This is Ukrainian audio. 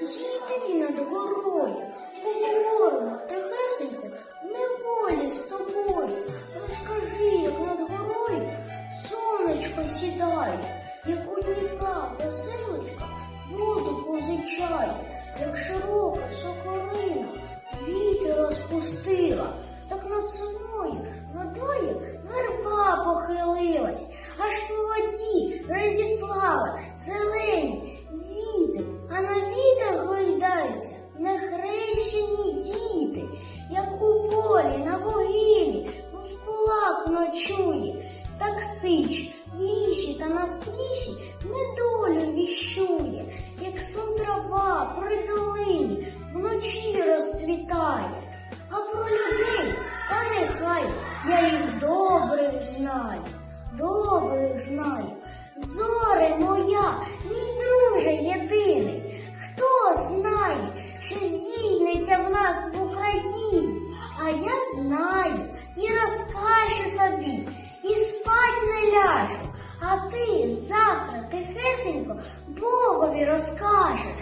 зійди над горою, поговоримо тихесенько в неволі з тобою. Розкажи, як над горою сонечко сідає, як у Дніпра веселочка воду позичає, як широка сокорина вітер розпустила, так над собою водою верба похилилась, аж по воді розіслала зелені кулак ночує, так сич в лісі та на стрісі недолю віщує, як сон трава при долині вночі розцвітає. А про людей, та нехай я їх добре знаю, добре знаю. Зоре моя, мій друже єдиний, хто знає, що здійсниться в нас в завтра тихесенько Богові розкажеш.